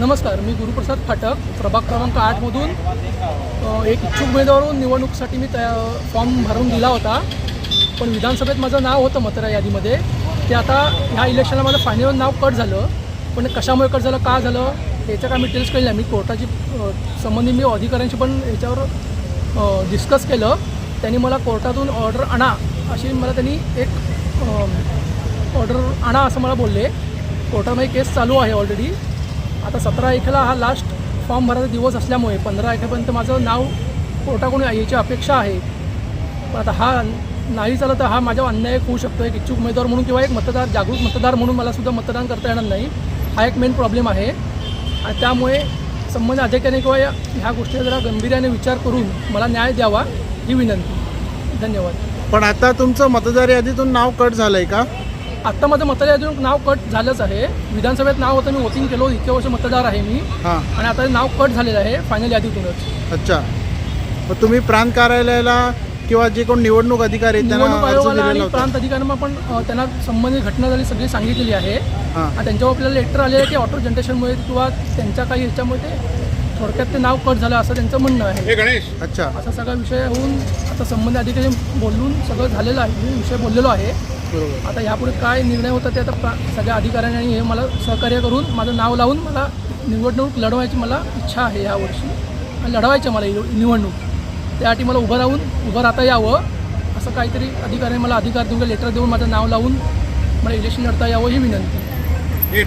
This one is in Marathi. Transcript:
नमस्कार मी गुरुप्रसाद फाटक प्रभाग क्रमांक आठमधून एक इच्छुक उमेदवारून निवडणुकीसाठी मी त्या फॉर्म भरून दिला होता. पण विधानसभेत माझं नाव होतं मतदार यादीमध्ये. ते आता ह्या इलेक्शनला माझं फायनल नाव कट झालं. पण कशामुळे कट झालं का झालं याच्या काय मी डिटेल्स कळलं मी कोर्टाची संबंधी मी अधिकाऱ्यांशी पण याच्यावर डिस्कस केलं. त्यांनी मला कोर्टातून ऑर्डर आणा अशी मला त्यांनी एक ऑर्डर आणा असं मला बोलले. कोर्टामध्ये केस चालू आहे ऑलरेडी आता सतरा तारखेला हा लास्ट फॉर्म भरायचा दिवस असल्यामुळे पंधरा तारखेपर्यंत माझं नाव कोर्टाकडून यायची अपेक्षा आहे. पण आता हा नाही झालं तर हा माझ्या अन्याय होऊ शकतो एक इच्छुक उमेदवार म्हणून किंवा एक मतदार जागरूक मतदार म्हणून मला सुद्धा मतदान करता येणार नाही. हा एक मेन प्रॉब्लेम आहे. आणि त्यामुळे संबंधित अधिकाऱ्याने किंवा या ह्या गोष्टीचा जरा गंभीर्याने विचार करून मला न्याय द्यावा ही विनंती. धन्यवाद. पण आता तुमचं मतदार यादीतून नाव कट झालं आहे का? आत्ता माझं मतदार नाव कट झालंच आहे. विधानसभेत नाव होतं मी वोटिंग केलो इतके वर्ष मतदार आहे मी. हां. आणि आता नाव कट झालेलं आहे फायनल यादीतूनच. अच्छा. मग तुम्ही प्रांत कार्यालयाला किंवा जे कोण निवडणूक अधिकारी आहेत, त्यांना निवडणूक अर्ज आयोगाला दिलेला आणि होता. प्रांत अधिकाऱ्यांना पण अ, त्यांना संबंधित घटना झाली सगळी सांगितलेली आहे. हां. आणि त्यांच्यावर आपल्याला लेटर आले आहे की ऑटो जनरेशनमुळे किंवा त्यांच्या काही ह्याच्यामुळे ते थोडक्यात ते नाव कट झालं असं त्यांचं म्हणणं आहे. अच्छा. असा सगळा विषय होऊन आता संबंधित अधिकारी बोलून सगळं झालेलं आहे मी विषय बोललेलो आहे. बरोबर. आता यापुढे काय निर्णय होता ते आता सगळ्या अधिकाऱ्यांनी आणि हे मला सहकार्य करून माझं नाव लावून मला निवडणूक लढवायची मला इच्छा आहे यावर्षी आणि लढवायची मला ही निवडणूक. त्यासाठी मला उभं राहून उभं राहता यावं असं काहीतरी अधिकाऱ्यांनी मला अधिकार देऊन लेटर देऊन माझं नाव लावून मला इलेक्शन लढता यावं ही विनंती. हे